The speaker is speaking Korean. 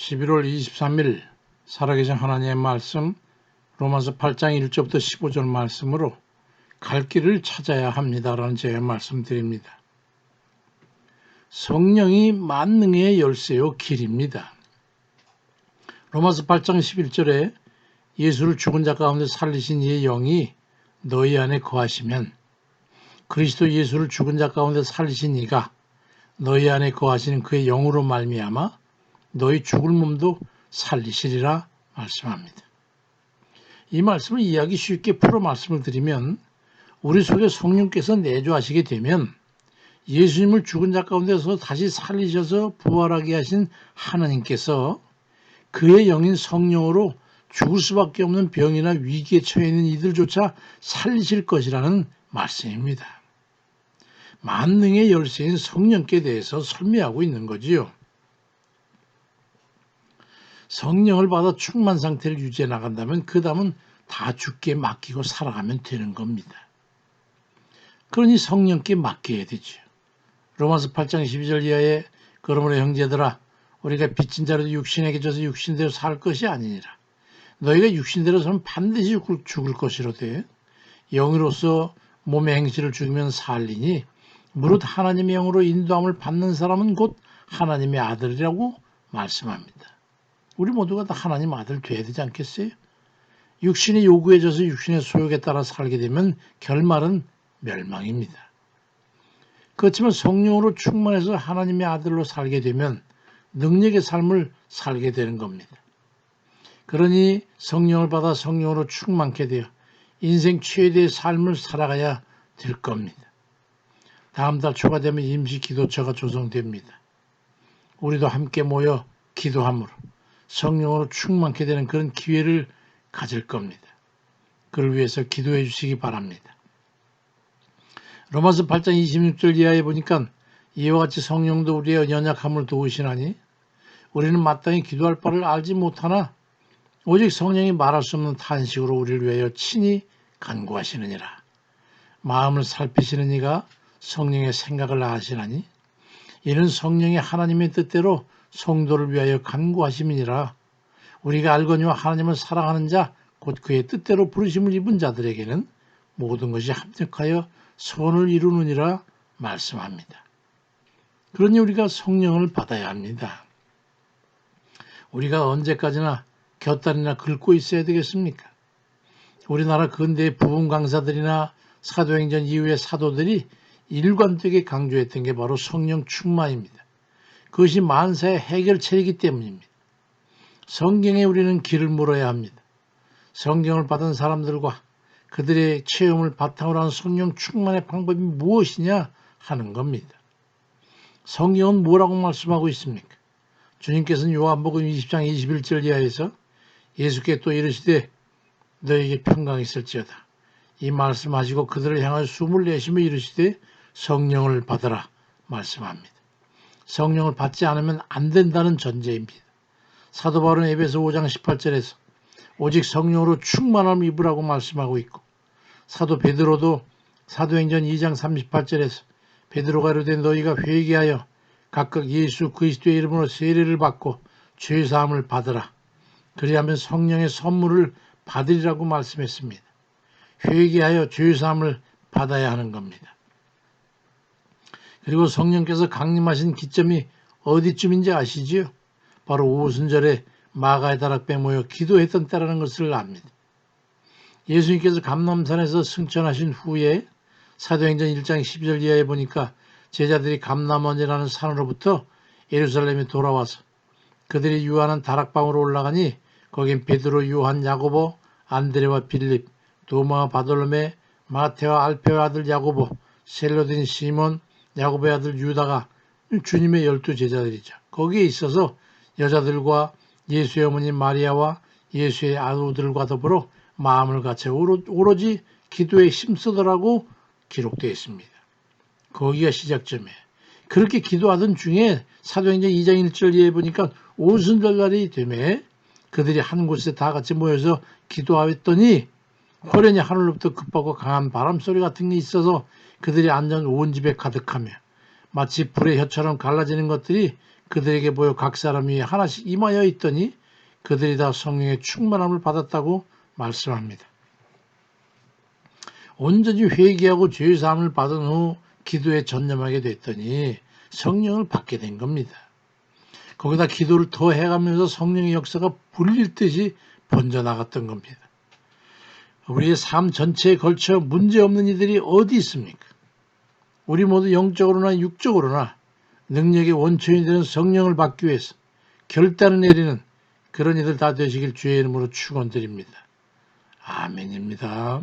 11월 23일 살아계신 하나님의 말씀 로마서 8장 1절부터 15절 말씀으로 갈 길을 찾아야 합니다라는 제 말씀드립니다. 성령이 만능의 열쇠요 길입니다. 로마서 8장 11절에 예수를 죽은 자 가운데 살리신 이의 영이 너희 안에 거하시면 그리스도 예수를 죽은 자 가운데 살리신 이가 너희 안에 거하시는 그의 영으로 말미암아 너희 죽을 몸도 살리시리라 말씀합니다. 이 말씀을 이해하기 쉽게 풀어 말씀을 드리면 우리 속에 성령께서 내주하시게 되면 예수님을 죽은 자 가운데서 다시 살리셔서 부활하게 하신 하나님께서 그의 영인 성령으로 죽을 수밖에 없는 병이나 위기에 처해 있는 이들조차 살리실 것이라는 말씀입니다. 만능의 열쇠인 성령께 대해서 설명하고 있는 거지요. 성령을 받아 충만 상태를 유지해 나간다면 그 다음은 다 죽게 맡기고 살아가면 되는 겁니다. 그러니 성령께 맡겨야 되죠. 로마서 8장 12절 이하에 그러므로 형제들아 우리가 빚진 자로도 육신에게 져서 육신대로 살 것이 아니니라. 너희가 육신대로 살면 반드시 죽을 것이로되 영으로서 몸의 행실을 죽이면 살리니 무릇 하나님의 영으로 인도함을 받는 사람은 곧 하나님의 아들이라고 말씀합니다. 우리 모두가 다 하나님 아들 돼야 되지 않겠어요? 육신이 요구해져서 육신의 소욕에 따라 살게 되면 결말은 멸망입니다. 그렇지만 성령으로 충만해서 하나님의 아들로 살게 되면 능력의 삶을 살게 되는 겁니다. 그러니 성령을 받아 성령으로 충만케 되어 인생 최대의 삶을 살아가야 될 겁니다. 다음 달 초가 되면 임시 기도처가 조성됩니다. 우리도 함께 모여 기도함으로 성령으로 충만케 되는 그런 기회를 가질 겁니다. 그를 위해서 기도해 주시기 바랍니다. 로마서 8장 26절 이하에 보니까 이와 같이 성령도 우리의 연약함을 도우시나니 우리는 마땅히 기도할 바를 알지 못하나 오직 성령이 말할 수 없는 탄식으로 우리를 위하여 친히 간구하시느니라. 마음을 살피시는 이가 성령의 생각을 아시나니 이는 성령이 하나님의 뜻대로 성도를 위하여 간구하심이니라 우리가 알거니와 하나님을 사랑하는 자 곧 그의 뜻대로 부르심을 입은 자들에게는 모든 것이 합력하여 선을 이루느니라 말씀합니다. 그러니 우리가 성령을 받아야 합니다. 우리가 언제까지나 곁다리나 긁고 있어야 되겠습니까? 우리나라 근대의 부분 강사들이나 사도행전 이후의 사도들이 일관되게 강조했던 게 바로 성령 충만입니다. 그것이 만사의 해결책이기 때문입니다. 성경에 우리는 길을 물어야 합니다. 성경을 받은 사람들과 그들의 체험을 바탕으로 한 성령 충만의 방법이 무엇이냐 하는 겁니다. 성경은 뭐라고 말씀하고 있습니까? 주님께서는 요한복음 20장 21절 이하에서 예수께 또 이르시되 너에게 평강이 있을지어다. 이 말씀하시고 그들을 향하여 숨을 내쉬며 이르시되 성령을 받으라 말씀합니다. 성령을 받지 않으면 안 된다는 전제입니다. 사도 바울은 에베소 5장 18절에서 오직 성령으로 충만함 입으라고 말씀하고 있고 사도 베드로도 사도행전 2장 38절에서 베드로가 이르되 너희가 회개하여 각각 예수 그리스도의 이름으로 세례를 받고 죄 사함을 받으라. 그리하면 성령의 선물을 받으리라고 말씀했습니다. 회개하여 죄 사함을 받아야 하는 겁니다. 그리고 성령께서 강림하신 기점이 어디쯤인지 아시지요? 바로 오순절에 마가의 다락배 모여 기도했던 때라는 것을 압니다. 예수님께서 감남산에서 승천하신 후에 사도행전 1장 12절 이하에 보니까 제자들이 감남원이라는 산으로부터 예루살렘에 돌아와서 그들이 유하는 다락방으로 올라가니 거긴 베드로, 요한, 야고보, 안드레와 빌립, 도마와 바돌로메, 마테와 알페와 아들 야고보, 셀로딘 시몬, 야곱의 아들 유다가 주님의 열두 제자들이죠. 거기에 있어서 여자들과 예수의 어머니 마리아와 예수의 아우들과 더불어 마음을 갖춰 오로지 기도에 힘쓰더라고 기록되어 있습니다. 거기가 시작점이에요. 그렇게 기도하던 중에 사도행전 2장 1절 에 보니까 오순절날이 되매 그들이 한 곳에 다 같이 모여서 기도하였더니 호련히 하늘로부터 급하고 강한 바람 소리 같은 게 있어서 그들이 앉은 온 집에 가득하며 마치 불의 혀처럼 갈라지는 것들이 그들에게 보여 각 사람이 하나씩 임하여 있더니 그들이 다 성령의 충만함을 받았다고 말씀합니다. 온전히 회개하고 죄 사함을 받은 후 기도에 전념하게 됐더니 성령을 받게 된 겁니다. 거기다 기도를 더 해가면서 성령의 역사가 불릴 듯이 번져나갔던 겁니다. 우리의 삶 전체에 걸쳐 문제없는 이들이 어디 있습니까? 우리 모두 영적으로나 육적으로나 능력의 원천이 되는 성령을 받기 위해서 결단을 내리는 그런 이들 다 되시길 주의 이름으로 축원드립니다. 아멘입니다.